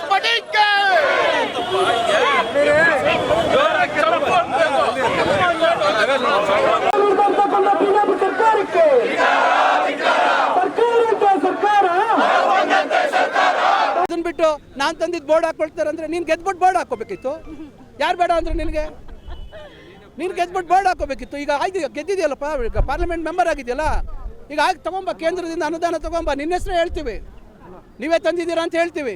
ಸರ್ಕಾರಕ್ಕೆ. ಅದನ್ನ ಬಿಟ್ಟು ನಾನು ತಂದಿದ್ದು ಬೋರ್ಡ್ ಹಾಕೊಳ್ತಾರೆ ಅಂದ್ರೆ ನೀನು ಗೆದ್ಬಿಟ್ಟು ಬೋರ್ಡ್ ಹಾಕೋಬೇಕಿತ್ತು. ಯಾರು ಬೇಡ ಅಂದ್ರೆ ನಿನಗೆ? ನೀನು ಗೆದ್ಬಿಟ್ಟು ಬೋರ್ಡ್ ಹಾಕೋಬೇಕಿತ್ತು. ಈಗ ಆಯ್ತು ಗೆದ್ದಿದೆಯಲ್ಲಪ್ಪ ಪಾರ್ಲಿಮೆಂಟ್ ಮೆಂಬರ್ ಆಗಿದೆಯಲ್ಲ ಈಗ ಆಗ ತಗೊಂಬ ಕೇಂದ್ರದಿಂದ ಅನುದಾನ ತಗೊಂಬ ನಿನ್ನ ಹೆಸರು ಹೇಳ್ತೀವಿ. ನೀವೇ ತಂದಿದ್ದೀರಾ ಅಂತ ಹೇಳ್ತೀವಿ.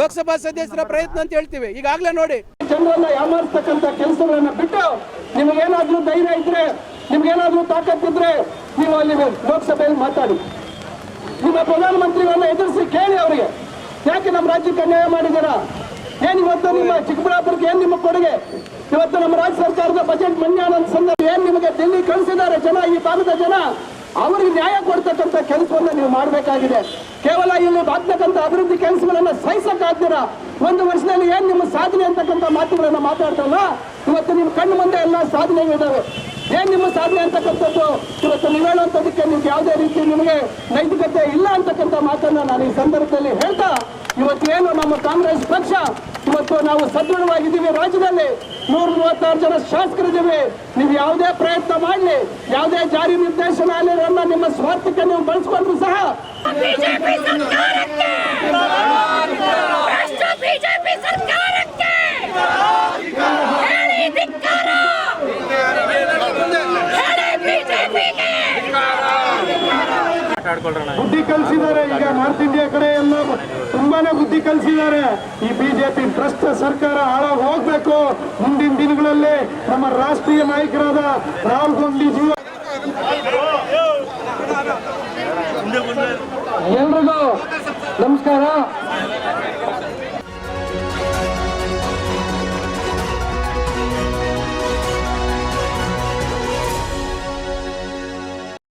ಲೋಕಸಭಾ ಸದಸ್ಯರ ಪ್ರಯತ್ನ ಅಂತ ಹೇಳ್ತೀವಿ. ಈಗಾಗಲೇ ನೋಡಿ. ಜನರನ್ನ ಯಾಮಾರಿಸ್ತಕ್ಕಂಥ ಕೆಲಸಗಳನ್ನ ಬಿಟ್ಟು ನಿಮಗೇನಾದ್ರೂ ಧೈರ್ಯ ಇದ್ರೆ ನಿಮಗೇನಾದರೂ ತಾಕತ್ ಇದ್ರೆ ನೀವು ಅಲ್ಲಿ ಲೋಕಸಭೆಯಲ್ಲಿ ಮಾತಾಡಿ. ನಿಮ್ಮ ಪ್ರಧಾನಮಂತ್ರಿಗಳನ್ನ ಎದುರಿಸಿ ಕೇಳಿ ಅವರಿಗೆ. ಯಾಕೆ ನಮ್ಮ ರಾಜ್ಯಕ್ಕೆ ಅನ್ಯಾಯ ಮಾಡಿದ್ದೀರಾ? ಏನ್ ಇವತ್ತು ನಿಮ್ಮ ಚಿಕ್ಕಬಳ್ಳಾಪುರಕ್ಕೆ ಏನ್ ನಿಮ್ಮ ಕೊಡುಗೆ? ಇವತ್ತು ನಮ್ಮ ರಾಜ್ಯ ಸರ್ಕಾರದ ಬಜೆಟ್ ಮನ್ಯಾನಂದ ಸಂದರ್ಭ ಏನ್ ನಿಮಗೆ ಡೆಲ್ಲಿ ಕಳಿಸಿದ್ದಾರೆ ಜನ, ಈ ಭಾಗದ ಜನ? ಅವರಿಗೆ ನ್ಯಾಯ ಕೊಡ್ತಕ್ಕಂಥ ಕೆಲಸವನ್ನ ನೀವು ಮಾಡಬೇಕಾಗಿದೆ. ಕೇವಲ ಇಲ್ಲಿ ಆಗ್ತಕ್ಕಂಥ ಅಭಿವೃದ್ಧಿ ಕೆಲಸಗಳನ್ನ ಸಹಿಸಕ್ಕಾಗ್ತೀರಾ ಒಂದು ವರ್ಷದಲ್ಲಿ ಏನ್ ನಿಮ್ಮ ಸಾಧನೆ ಅಂತಕ್ಕಂಥ ಮಾತುಗಳನ್ನ ಮಾತಾಡ್ತಲ್ಲ ಇವತ್ತು ನಿಮ್ಮ ಕಣ್ಣು ಮುಂದೆ ಎಲ್ಲ ಸಾಧನೆಗಳಿದ್ದಾವೆ ಏನ್ ನಿಮ್ಮ ಸಾಧನೆ ಅಂತಕ್ಕಂಥದ್ದು? ಇವತ್ತು ನೀವು ಹೇಳುವಂಥದ್ದಕ್ಕೆ ನಿಮ್ಗೆ ಯಾವುದೇ ರೀತಿ ನಿಮಗೆ ನೈತಿಕತೆ ಇಲ್ಲ ಅಂತಕ್ಕಂಥ ಮಾತನ್ನ ನಾನು ಈ ಸಂದರ್ಭದಲ್ಲಿ ಹೇಳ್ತಾ ಇವತ್ತು ಏನು ನಮ್ಮ ಕಾಂಗ್ರೆಸ್ ಪಕ್ಷ ಇವತ್ತು ನಾವು ಸದೃಢವಾಗಿದ್ದೀವಿ ರಾಜ್ಯದಲ್ಲಿ. ನೂರ ಮೂವತ್ತಾರು ಜನ ಶಾಸಕರಿದ್ದೀವಿ. ನೀವು ಯಾವುದೇ ಪ್ರಯತ್ನ ಮಾಡಲಿ ಯಾವುದೇ ಜಾರಿ ನಿರ್ದೇಶನ ನಿರ್ದೇಶನಾಲಯಗಳನ್ನ ನಿಮ್ಮ ಸ್ವಾರ್ಥಕ್ಕೆ ನೀವು ಬಳಸಿಕೊಂಡ್ರು ಸಹ. ಬುದ್ಧಿ ಕಲಿಸಿದ್ದಾರೆ ಈಗ ನಾರ್ತ್ ಇಂಡಿಯಾ ಕಡೆ ಎಲ್ಲ. ತುಂಬಾನೇ ಬುದ್ಧಿ ಕಲಿಸಿದ್ದಾರೆ. ಈ ಬಿಜೆಪಿ ಭ್ರಷ್ಟ ಸರ್ಕಾರ ಹಾಳಾಗಿ ಹೋಗ್ಬೇಕು. ಮುಂದಿನ ದಿನಗಳಲ್ಲಿ ನಮ್ಮ ರಾಷ್ಟ್ರೀಯ ನಾಯಕರಾದ ರಾಹುಲ್ ಗಾಂಧಿ ಜೀವ ಎಲ್ರಿಗೂ ನಮಸ್ಕಾರ.